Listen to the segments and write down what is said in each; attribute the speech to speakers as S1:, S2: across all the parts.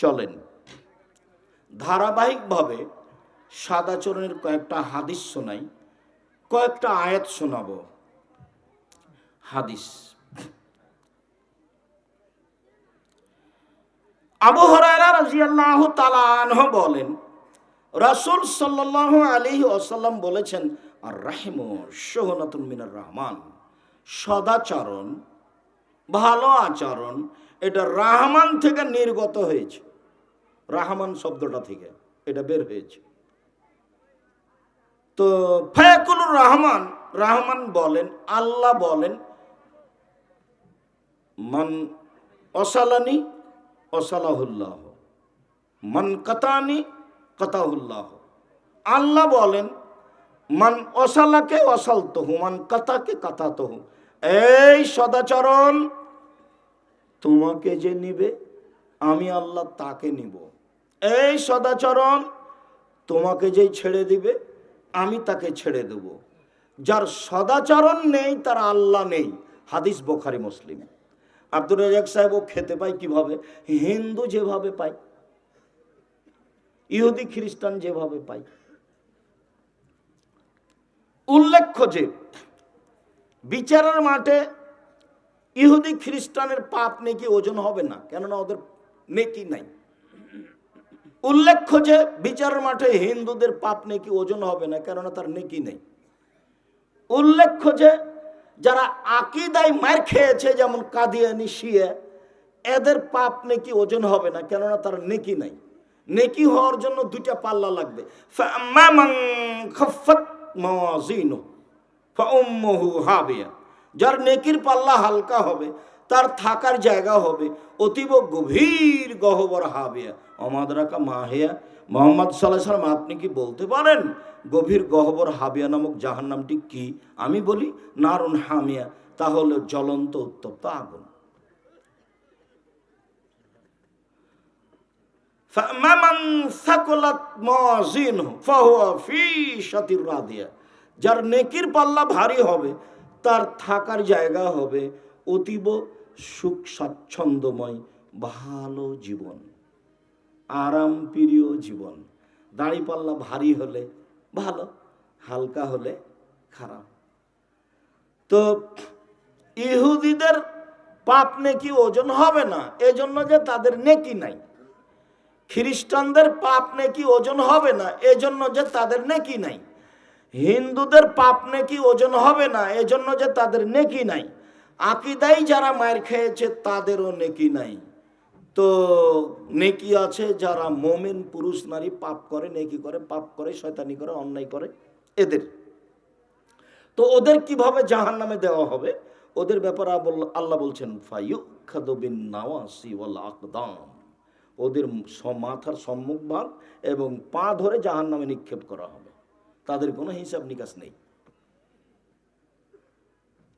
S1: চলেন। ধারাবাহিকভাবে সাদাচরণের কয়েকটা হাদিস শোনাই, কয়েকটা আয়াত শোনাবো। হাদিস। আবু হরায়রা রাজিয়াল্লাহু তাআলা আনহু বলেন, রাসূল সাল্লাল্লাহু আলাইহি ওয়াসাল্লাম বলেছেন আর রাহিমু সোহনাতুন মিনার রহমান। সদাচরণ ভালো আচরণ, এটা রাহমান থেকে নির্গত হয়েছে। রাহমান শব্দটা থেকে, এটা বের হয়েছে। তো ফায়াকুলুর রহমান রহমান বলেন, আল্লাহ বলেন, মান অসালানি অসালাহুল্লাহ, মান কাতানি কাতাহুল্লাহ। আল্লাহ বলেন, মান অসালাকে অসাল তহু মান কাতাকে কাতা তহু এই সদাচরণ তোমাকে যে নিবে, আমি আল্লাহ তাকে নিব। এই সদাচরণ তোমাকে যেই ছেড়ে দিবে, আমি তাকে ছেড়ে দেব। যার সদাচরণ নেই, তার আল্লাহ নেই। হাদিস বোখারি মুসলিম। আব্দুর রাজাক সাহেব, ও খেতে পায় কীভাবে? হিন্দু যেভাবে পায়, ইহুদি, খ্রিস্টান যেভাবে পায়। উল্লেখ্য যে, বিচারের মাঠে ইহুদি, খ্রিস্টানের পাপ নেকি ওজন হবে না, কেননা ওদের নেকি নাই। উল্লেখ্য যে বিচার মাঠে হিন্দুদের পাপ নেকি ওজন হবে না, কেননা তার নেকি নেই। উল্লেখ্য যে যারা আকিদায় মার খেয়েছে, যেমন কাঁদিয়ে, নিশিয়ে, এদের পাপ নেকি ওজন হবে না, কেননা তার নেকি নাই। নেকি হওয়ার জন্য দুইটা পাল্লা লাগবে। যার নেকির পাল্লা হালকা হবে তার থাকার জায়গা হবে। অতীব গভীর গহবর হাবিয়া অমাদ রাখা মাহিয়া মোহাম্মদ সাল্লাহ সালাম আপনি কি বলতে পারেন গভীর গহবর হাবিয়া নামক জাহান নামটি কি? আমি বলি, নারুন হামিয়া, তাহলে জ্বলন্ত উত্তপ্ত আগুন। যার নেকির পাল্লা ভারী হবে, তার থাকার জায়গা হবে অতীব সুখ স্বাচ্ছন্দ্যময় ভালো জীবন, আরাম প্রিয় জীবন। দাড়ি পাল্লা ভারী হলে ভালো, হালকা হলে খারাপ। তো ইহুদিদের পাপ নেকি ওজন হবে না, এজন্য যে তাদের নেকি নাই। খ্রিস্টানদের পাপ নেকি ওজন হবে না, এজন্য যে তাদের নেকি নাই। হিন্দুদের পাপ নেকি ওজন হবে না, এজন্য যে তাদের নেকি নাই। আকিদাই যারা মায়ের খেয়েছে, তাদেরও নেকি নাই। তো নেকি আছে, যারা মোমেন, পুরুষ, নারী, পাপ করে, নেকি করে, পাপ করে, শয়তানি করে, অন্যায় করে, এদের। তো ওদের কীভাবে জাহান নামে দেওয়া হবে? ওদের ব্যাপারে আল্লাহ বলছেন ওদের মাথার সম্মুখ ভাগ এবং পা ধরে জাহান নামে নিক্ষেপ করা হবে। তাদের কোনো হিসাব নিকাশ নেই।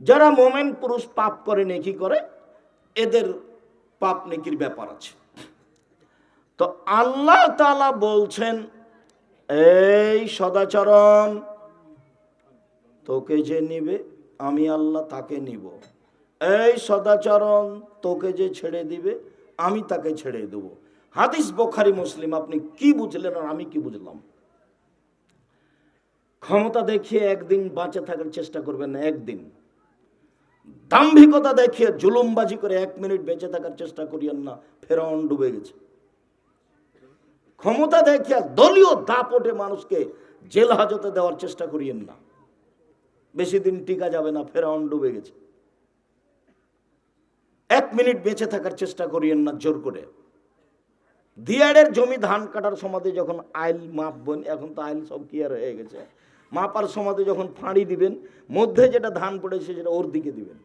S1: যারা মোমেন পুরুষ পাপ করে, নেকি করে, এদের পাপ, নেকির ব্যাপার আছে। তো আল্লাহ তাআলা বলছেন, এই সদাচরণ, তোকে যে নিবে, আমি আল্লাহ তাকে নিব। এই সদাচরণ, তোকে যে ছেড়ে দিবে, আমি তাকে ছেড়ে দেব। হাদিস বোখারি, মুসলিম, আপনি কি বুঝলেন আর আমি কি বুঝলাম? ক্ষমতা দেখিয়ে একদিন বাঁচে থাকার চেষ্টা করবেন একদিন। দাম্ভিকতা দেখিয়ে জুলুমবাজি করে এক মিনিট বেঁচে থাকার চেষ্টা করিয়েন না, ফেরাউন ডুবে গেছে। ক্ষমতা দেখিয়ে দলীয় দাপটে মানুষকে জেল হাজতে দেওয়ার চেষ্টা করিয়েন না। বেশি দিন টিকা যাবে না, ফেরাউন ডুবে গেছে। এক মিনিট বেঁচে থাকার চেষ্টা করিয়েন না, জোর করে। দিয়াড়ের জমি ধান কাটার সমাধি যখন আইল মাপবেন এখন তো আইল সব ক্লিয়ার হয়ে গেছে। মাপার সমাধি যখন ফাঁড়ি দিবেন, মধ্যে যেটা ধান পড়েছে সেটা ওর দিকে দিবেন।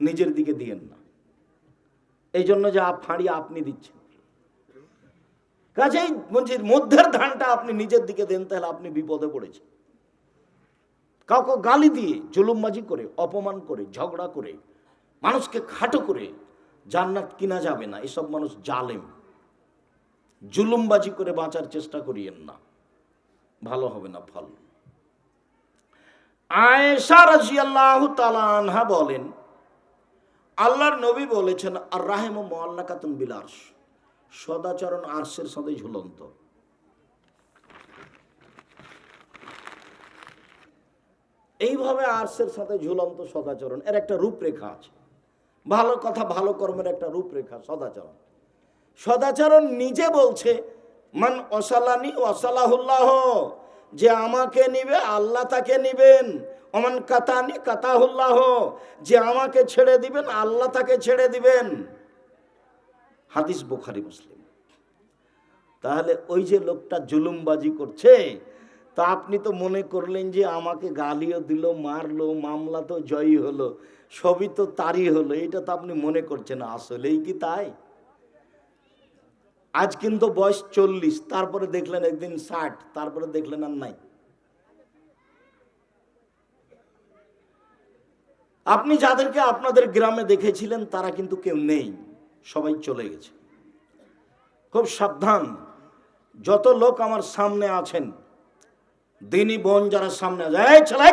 S1: নিজের দিকে দিয়েন না। এই জন্য যে ফাঁড়ি আপনি দিচ্ছেন। কাজেই বলছি, মধ্যের ধানটা আপনি নিজের দিকে দেন, তাহলে আপনি বিপদে পড়েছেন। কাউকে গালি দিয়ে, জুলুমবাজি করে, অপমান করে, ঝগড়া করে, মানুষকে খাটো করে জান্নাত কিনা যাবে না। এসব মানুষ জালেম। জুলুমবাজি করে বাঁচার চেষ্টা করিয়েন না। ভালো হবে না ফল আয়েশা রাজিয়াল্লাহু তাআলা আনহা বলেন, আল্লাহর নবী বলেছেন আর রাহেম মোয়াল্লাকাতুন বিলাস সদাচরণ আর্সের সাথে ঝুলন্ত। এইভাবে আর্সের সাথে ঝুলন্ত সদাচরণ। এর একটা রূপরেখা আছে। ভালো কথা, ভালো কর্মের একটা রূপরেখা, সদাচরণ। সদাচরণ নিজে বলছে, মান অসালানি অসালাহুল্লাহ যে আমাকে নিবে, আল্লাহ তাকে নিবেন। অমান কাতানি কাতাহুল্লাহ, যে আমাকে ছেড়ে দিবেন, আল্লাহ তাকে ছেড়ে দিবেন। হাদিস বুখারি, মুসলিম। তাহলে ওই যে লোকটা জুলুমবাজি করছে, তা আপনি তো মনে করলেন যে আমাকে গালিও দিল, মারলো, মামলা তো জয়ী হলো, সবই তো তারই হলো, এটা তো আপনি মনে করছেন, আসলেই কি তাই? আজ কিন্তু বয়স চল্লিশ, তারপরে দেখলেন একদিন ষাট, তারপরে দেখলেন আর নাই। আপনি যাদেরকে আপনাদের গ্রামে দেখেছিলেন, তারা কিন্তু কেউ নেই, সবাই চলে গেছে। খুব সাবধান, যত লোক আমার সামনে আছেন, দিনী বোন যারা সামনে এই ছেলে,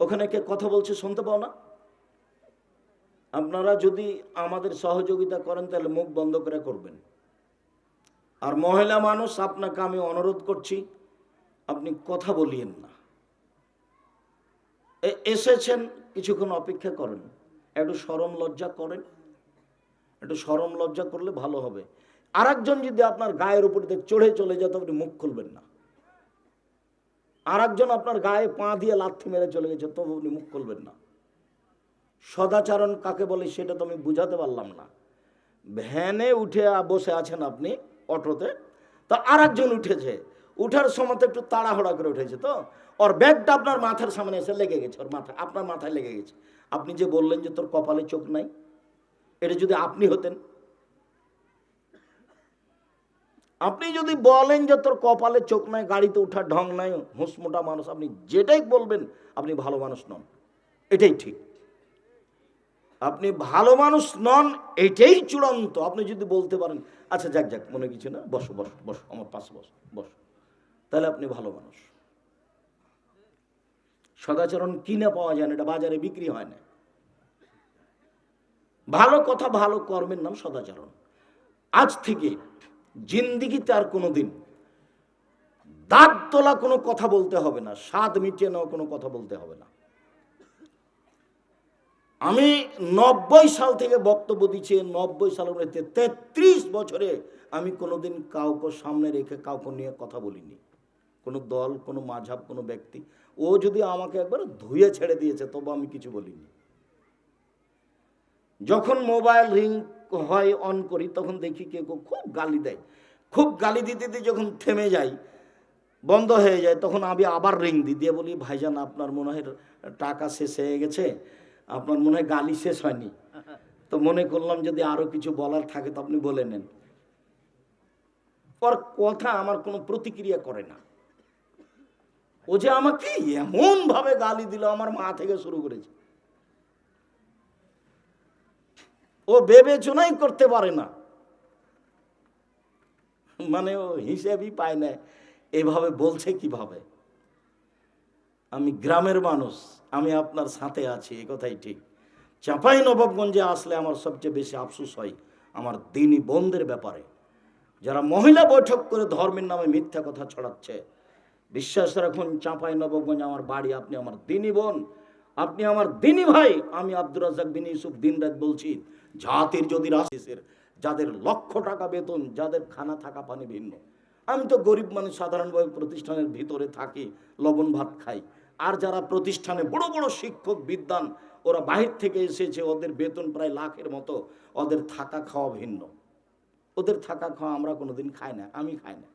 S1: ওখানে কে কথা বলছে শুনতে পাও না? আপনারা যদি আমাদের সহযোগিতা করেন, তাহলে মুখ বন্ধ করে করবেন। আর মহিলা মানুষ, আপনাকে আমি অনুরোধ করছি, আপনি কথা বলিয়েন না। এসেছেন, কিছুক্ষণ অপেক্ষা করেন। একটু সরম লজ্জা করেন। একটু সরম লজ্জা করলে ভালো হবে। আর একজন যদি আপনার গায়ের উপর দিয়ে চড়ে চলে যেত আপনি মুখ খুলবেন না। আর একজন আপনার গায়ে পা দিয়ে লাথি মেরে চলে গেছে, তবু আপনি মুখ খুলবেন না। সদাচারণ কাকে বলে, সেটা তো আমি বুঝাতে পারলাম না। ভ্যানে উঠে বসে আছেন আপনি। অটোতে, তো আর একজন উঠেছে। উঠার সময় একটু তাড়াহুড়া করে উঠেছে তো। ওর ব্যাগটা আপনার মাথার সামনে এসে লেগে গেছে, ওর মাথা, আপনার মাথায় লেগে গেছে। আপনি যে বললেন যে তোর কপালে চোখ নাই, এটা যদি আপনি হতেন। আপনি যদি বলেন যে তোর কপালে চোখ নাই, গাড়িতে ওঠার ঢং নাই হুঁসমোটা মানুষ, আপনি যেটাই বলবেন, আপনি ভালো মানুষ নন। এটাই ঠিক। আপনি ভালো মানুষ নন, এটাই চূড়ান্ত। আপনি যদি বলতে পারেন আচ্ছা যাক যাক, মনে কিছু না। বসো বসো বসো, আমার পাশে বসো বসো। তাহলে আপনি ভালো মানুষ। সদাচরণ কিনে পাওয়া যায় না, এটা বাজারে বিক্রি হয় না। ভালো কথা, ভালো কর্মের নাম সদাচরণ। আজ থেকে জিন্দিগিতে আর কোনো দিন দাঁত তোলা কোনো কথা বলতে হবে না, স্বাদ মিটিয়ে নেওয়া কোনো কথা বলতে হবে না। আমি নব্বই সাল থেকে বক্তব্য দিচ্ছি নব্বই সালের মধ্যে তেত্রিশ বছরে আমি কোনোদিন কাউকে সামনে রেখে কাউকে নিয়ে কথা বলিনি। কোনো দল, কোনো মাঝাব, কোনো ব্যক্তি। ও যদি আমাকে একবার ধুয়ে ছেড়ে দিয়েছে, তবু আমি কিছু বলিনি। যখন মোবাইল রিং হয়, অন করি, তখন দেখি কেউ খুব গালি দেয়। খুব গালি দিতে দিতে যখন থেমে যাই, বন্ধ হয়ে যায়, তখন আমি আবার রিং দিই। দিয়ে বলি, ভাইজান, আপনার মনে হয় টাকা শেষ হয়ে গেছে? আপনার মনে হয় গালি শেষ হয়নি। তো মনে করলাম যদি আরও কিছু বলার থাকে তো আপনি বলে নেন। ওর কথা আমার কোনো প্রতিক্রিয়া করে না। ও যে আমাকে এমন ভাবে গালি দিল, আমার মা থেকে শুরু করেছে। ও বিবেচনাই করতে পারে না। মানে ও হিসেবই পায় না, এভাবে বলছে কীভাবে? আমি গ্রামের মানুষ, আমি আপনার সাথে আছি, এ কথাই ঠিক। চাঁপাই নবাবগঞ্জে আসলে আমার সবচেয়ে বেশি আফসোস হয় আমার দিনী বোনদের ব্যাপারে। যারা মহিলা বৈঠক করে ধর্মের নামে মিথ্যা কথা ছড়াচ্ছে। বিশ্বাস রাখুন, চাঁপাই নবাবগঞ্জ আমার বাড়ি, আপনি আমার দিনী বোন, আপনি আমার দিনী ভাই। আমি আব্দুর রাজাক বিন ইউসুফ দিন রাত বলছি, জাতির যদি রাশিসের যাদের লক্ষ টাকা বেতন, যাদের খানা থাকা পানি ভিন্ন। আমি তো গরিব মানুষ সাধারণভাবে প্রতিষ্ঠানের ভিতরে থাকি, লবণ ভাত খাই। আর যারা প্রতিষ্ঠানে বড় বড় শিক্ষক বিদ্যান ওরা বাহির থেকে এসেছে, ওদের বেতন প্রায় লাখের মতো, ওদের থাকা খাওয়া ভিন্ন। ওদের থাকা খাওয়া আমরা কোনোদিন খাই না, আমি খাই না।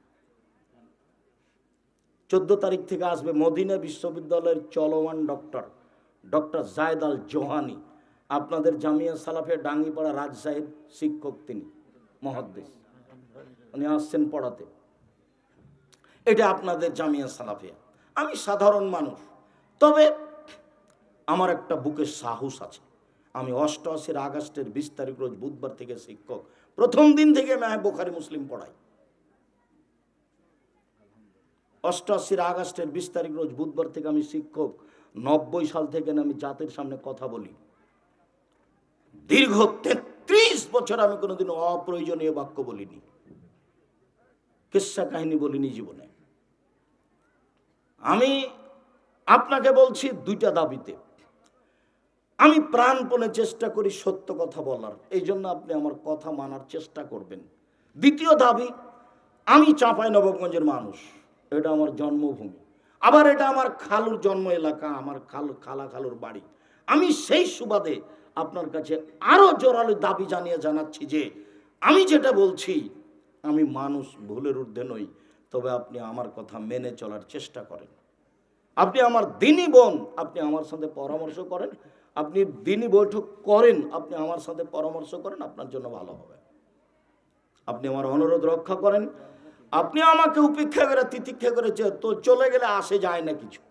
S1: চোদ্দ তারিখ থেকে আসবে মদিনা বিশ্ববিদ্যালয়ের চলমান doctor doctor Zayed al Johani. আপনাদের জামিয়া সালাফে ডাঙ্গিপাড়া রাজশাহীর শিক্ষক তিনি, মহাদ্দেশ। উনি আসছেন পড়াতে। এটা আপনাদের জামিয়া সালাফিয়া। আমি সাধারণ মানুষ। তবে আমার একটা বুকের সাহস আছে। আমি অষ্টআশির আগস্টের বিশ তারিখ রোজ বুধবার থেকে শিক্ষক। প্রথম দিন থেকে আমি বোখারি মুসলিম পড়াই। অষ্টআশির আগস্টের বিশ তারিখ রোজ বুধবার থেকে আমি শিক্ষক। নব্বই সাল থেকে আমি জাতির সামনে কথা বলি। দীর্ঘ তেত্রিশ বছর আমি কোনোদিন অপ্রয়োজনীয় বাক্য বলিনি। কিস্সা কাহিনী বলিনি জীবনে। আমি আপনাকে বলছি দুইটা দাবিতে। আমি প্রাণপণে চেষ্টা করি সত্য কথা বলার, এই জন্য আপনি আমার কথা মানার চেষ্টা করবেন। দ্বিতীয় দাবি, আমি চাঁপাই নবাবগঞ্জের মানুষ, এটা আমার জন্মভূমি। আবার এটা আমার খালুর জন্ম এলাকা, আমার খালু, খালা খালুর বাড়ি। আমি সেই সুবাদে আপনার কাছে আরও জোরালো দাবি জানিয়ে জানাচ্ছি যে, আমি যেটা বলছি, আমি মানুষ ভুলের ঊর্ধ্বে নই, তবে আপনি আমার কথা মেনে চলার চেষ্টা করেন। আপনি আমার দিনই বোন, আপনি আমার সাথে পরামর্শ করেন। আপনি দিনই বৈঠক করেন, আপনি আমার সাথে পরামর্শ করেন, আপনার জন্য ভালো হবে। আপনি আমার অনুরোধ রক্ষা করেন। আপনি আমাকে উপেক্ষা করে, তিতিক্ষা করেছে তো চলে গেলে আসে যায় না কিছু।